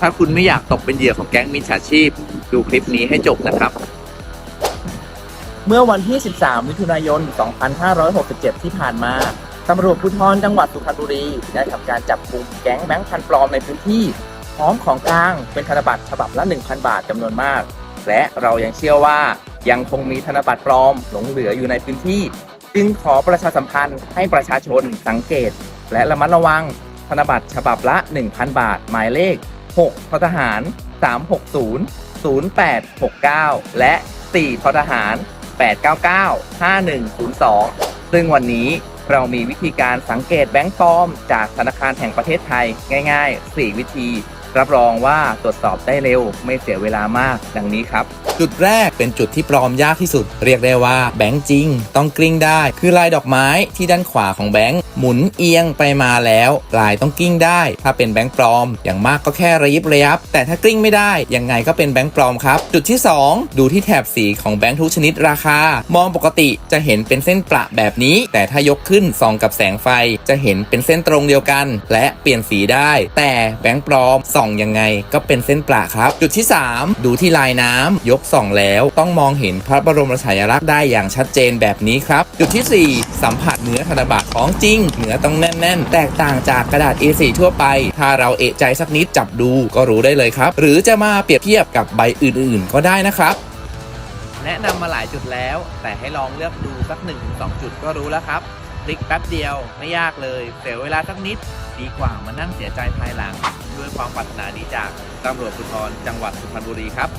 ถ้าคุณไม่อยากตกเป็นเหยื่อของแก๊งมิจฉาชีพ ดูคลิปนี้ให้จบนะครับ เมื่อวันที่ 13 มิถุนายน 2567 ที่ผ่านมาตำรวจภูธรจังหวัดสุพรรณบุรี ได้ทำการจับกลุ่มแก๊งแบงค์พันปลอมในพื้นที่ พร้อมของกลางเป็นธนบัตรฉบับละ 1,000 บาทจำนวนมาก และเรายังเชื่อว่ายังคงมีธนบัตรปลอมหลงเหลืออยู่ในพื้นที่ จึงขอประชาสัมพันธ์ให้ประชาชนสังเกต และระมัดระวังธนบัตรฉบับละ 1,000 บาท หมายเลข 6ททหาร 360 0869 และ 4ททหาร 899 5102 ซึ่งวันนี้เรามีวิธีการสังเกตแบงก์ปลอม จากธนาคารแห่งประเทศไทยง่าย ๆ 4 วิธี รับรองว่าตรวจสอบได้เร็วไม่เสียเวลามากดังนี้ครับ จุดแรกเป็นจุดที่ปลอมยากที่สุด เรียกได้ว่าแบงค์จริง ต้องกลิ้งได้ คือลายดอกไม้ที่ด้านขวาของแบงค์หมุนเอียงไปมาแล้วลายต้องกลิ้งได้ ถ้าเป็นแบงค์ปลอม อย่างมากก็แค่ระยิบระยับ แต่ถ้ากลิ้งไม่ได้ยังไงก็เป็นแบงค์ปลอมครับ จุดที่ 2 ดูที่แถบสีของแบงค์ทุกชนิดราคา มองปกติจะเห็นเป็นเส้นประแบบนี้ แต่ถ้ายกขึ้นส่องกับแสงไฟ จะเห็นเป็นเส้นตรงเดียวกัน และเปลี่ยนสีได้ แต่แบงค์ปลอมส่องอยังไง ก็เป็นเส้นประครับ จุดที่ 3 ดูที่ลายน้ำยกส่องแล้ว ต้องมองเห็นพระบรมฉายาลักษณ์ได้อย่างชัดเจนแบบนี้ครับ จุดทีสี่ 4 สัมผัสเนื้อธนบัตรของจริงเนื้อต้องแน่นๆ แตกต่างจากกระดาษ A4 ทั่วไป ถ้าเราเอะใจสักนิดจับดูก็รู้ได้เลยครับ หรือจะมาเปรียบเทียบกับใบอื่นๆ ก็ได้นะครับแนะนำมาหลายจุดแล้ว แต่ให้ลองเลือกดูสัก1-2จุดก็รู้แล้วครับ คลิกแป๊บเดียวไม่ยากเลย เสียเวลาสักนิด ดีกว่ามานั่งเสียใจภายหลัง ด้วยความปรารถนาดีจากตำรวจภูธรจังหวัดสุพรรณบุรีครับ